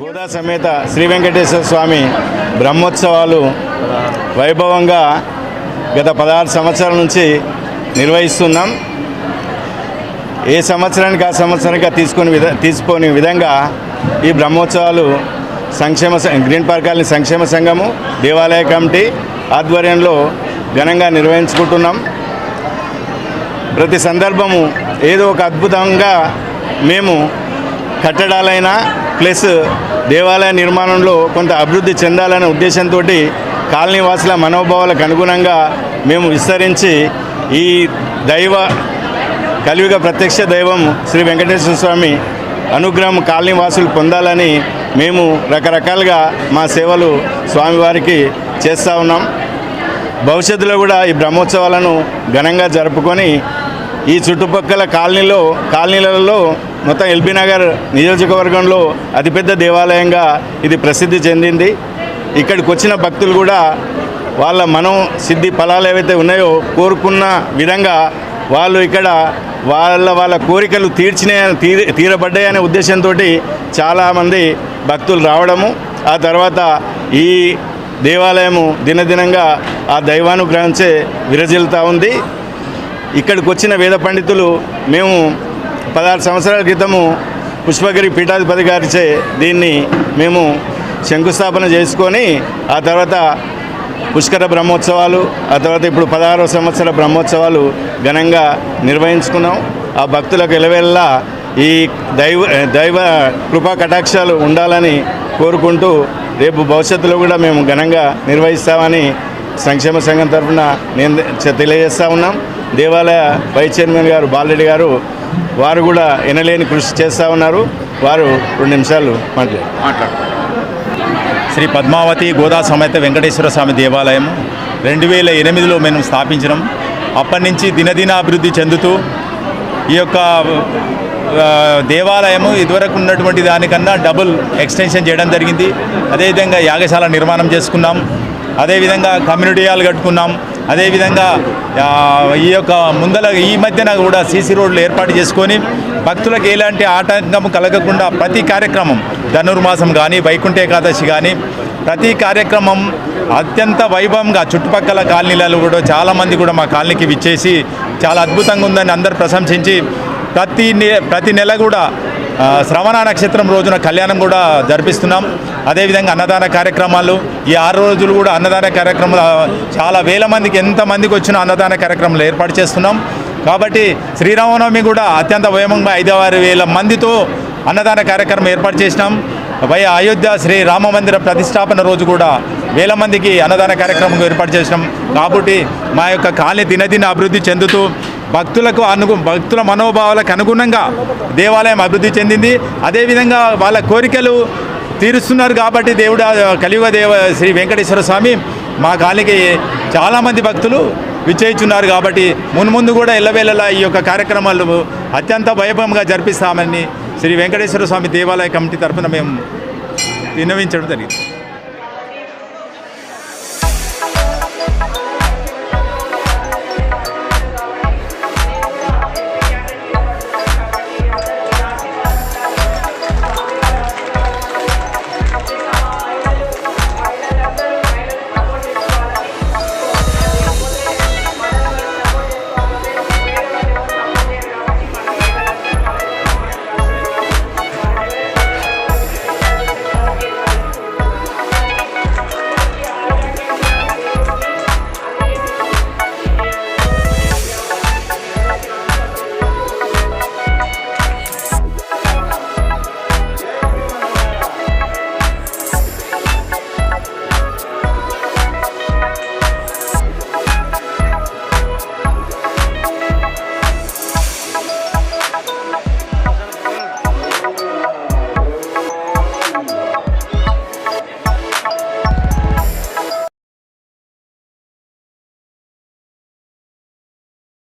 గోదా సమేత శ్రీ వెంకటేశ్వర స్వామి బ్రహ్మోత్సవాలు వైభవంగా గత పదహారు సంవత్సరాల నుంచి నిర్వహిస్తున్నాం. ఏ సంవత్సరానికి ఆ సంవత్సరానికి తీసుకుని విధ తీసుకొని విధంగా ఈ బ్రహ్మోత్సవాలు సంక్షేమ గ్రీన్ పార్క్ కాలనీ సంక్షేమ సంఘము దేవాలయ కమిటీ ఆధ్వర్యంలో ఘనంగా నిర్వహించుకుంటున్నాం. ప్రతి సందర్భము ఏదో ఒక అద్భుతంగా మేము కట్టడాలైనా ప్లస్ దేవాలయ నిర్మాణంలో కొంత అభివృద్ధి చెందాలనే ఉద్దేశంతో కాలనీ వాసుల మనోభావాలకు అనుగుణంగా మేము విస్తరించి ఈ దైవ కలియుగ ప్రత్యక్ష దైవం శ్రీ వెంకటేశ్వర స్వామి అనుగ్రహం కాలనీ వాసులు పొందాలని మేము రకరకాలుగా మా సేవలు స్వామివారికి చేస్తూ ఉన్నాం. భవిష్యత్తులో కూడా ఈ బ్రహ్మోత్సవాలను ఘనంగా జరుపుకొని ఈ చుట్టుపక్కల కాలనీలో కాలనీలలో మొత్తం ఎల్బీ నగర్ నియోజకవర్గంలో అతిపెద్ద దేవాలయంగా ఇది ప్రసిద్ధి చెందింది. ఇక్కడికి వచ్చిన భక్తులు కూడా వాళ్ళ మనం సిద్ధి ఫలాలు ఏవైతే ఉన్నాయో కోరుకున్న విధంగా వాళ్ళు ఇక్కడ వాళ్ళ వాళ్ళ కోరికలు తీర్చినాయని తీర తీరబడ్డాయనే ఉద్దేశంతో చాలామంది భక్తులు రావడము. ఆ తర్వాత ఈ దేవాలయము దినదినంగా ఆ దైవానుగ్రహించే విరజిల్లుతూ ఉంది. ఇక్కడికి వచ్చిన వేద పండితులు మేము పదహారు సంవత్సరాల క్రితము పుష్పగిరి పీఠాధిపతి గారిచే దీన్ని మేము శంకుస్థాపన చేసుకొని ఆ తర్వాత పుష్కర బ్రహ్మోత్సవాలు ఆ తర్వాత ఇప్పుడు పదహారవ సంవత్సర బ్రహ్మోత్సవాలు ఘనంగా నిర్వహించుకున్నాం. ఆ భక్తులకు ఎలవేళ్ళ ఈ దైవ దైవ కృపా కటాక్షాలు ఉండాలని కోరుకుంటూ రేపు భవిష్యత్తులో కూడా మేము ఘనంగా నిర్వహిస్తామని సంక్షేమ సంఘం తరఫున నేను తెలియజేస్తా ఉన్నాం. దేవాలయ వైస్ చైర్మన్ గారు బాలరెడ్డి గారు వారు కూడా ఎనలేని కృషి చేస్తూ ఉన్నారు. వారు రెండు నిమిషాలు మాట్లాడు. శ్రీ పద్మావతి గోదా సమేత వెంకటేశ్వర స్వామి దేవాలయం రెండు వేల ఎనిమిదిలో మేము స్థాపించడం అప్పటి నుంచి దినదిన అభివృద్ధి చెందుతూ ఈ యొక్క దేవాలయము ఇదివరకు ఉన్నటువంటి దానికన్నా డబుల్ ఎక్స్టెన్షన్ చేయడం జరిగింది. అదేవిధంగా యాగశాల నిర్మాణం చేసుకున్నాం. అదేవిధంగా కమ్యూనిటీ హాల్ కట్టుకున్నాం. అదేవిధంగా ఈ యొక్క ముందల ఈ మధ్యన కూడా సీసీ రోడ్లు ఏర్పాటు చేసుకొని భక్తులకు ఎలాంటి ఆటంకం కలగకుండా ప్రతి కార్యక్రమం ధనుర్మాసం కానీ వైకుంఠ ఏకాదశి కానీ ప్రతి కార్యక్రమం అత్యంత వైభవంగా చుట్టుపక్కల కాలనీలలో కూడా చాలామంది కూడా మా కాలనీకి విచ్చేసి చాలా అద్భుతంగా ఉందని అందరు ప్రశంసించి ప్రతి నె- ప్రతి నెల కూడా శ్రవణ నక్షత్రం రోజున కళ్యాణం కూడా జరిపిస్తున్నాం. అదేవిధంగా అన్నదాన కార్యక్రమాలు. ఈ ఆరు రోజులు కూడా అన్నదాన కార్యక్రమాలు చాలా వేల మందికి ఎంతమందికి వచ్చిన అన్నదాన కార్యక్రమాలు ఏర్పాటు చేస్తున్నాం. కాబట్టి శ్రీరామనవమి కూడా అత్యంత వైభవంగా ఐదారు వేల మందితో అన్నదాన కార్యక్రమం ఏర్పాటు చేసినాం. వై అయోధ్య శ్రీ రామ మందిర ప్రతిష్టాపన రోజు కూడా వేల మందికి అన్నదాన కార్యక్రమం ఏర్పాటు చేసినాం. కాబట్టి మా యొక్క కాలనీ దినదిన అభివృద్ధి చెందుతూ భక్తులకు అనుగు భక్తుల మనోభావాలకు అనుగుణంగా దేవాలయం అభివృద్ధి చెందింది. అదేవిధంగా వాళ్ళ కోరికలు తీరుస్తున్నారు కాబట్టి దేవుడు కలియుగ దేవ శ్రీ వెంకటేశ్వర స్వామి మా కాలికి చాలామంది భక్తులు విచ్చేయిచున్నారు కాబట్టి మున్ముందు కూడా ఎల్లవేళలా ఈ యొక్క కార్యక్రమాలు అత్యంత వైభవంగా జరిపిస్తామని శ్రీ వెంకటేశ్వర స్వామి దేవాలయ కమిటీ తరఫున మేము విన్నవించడం జరిగింది.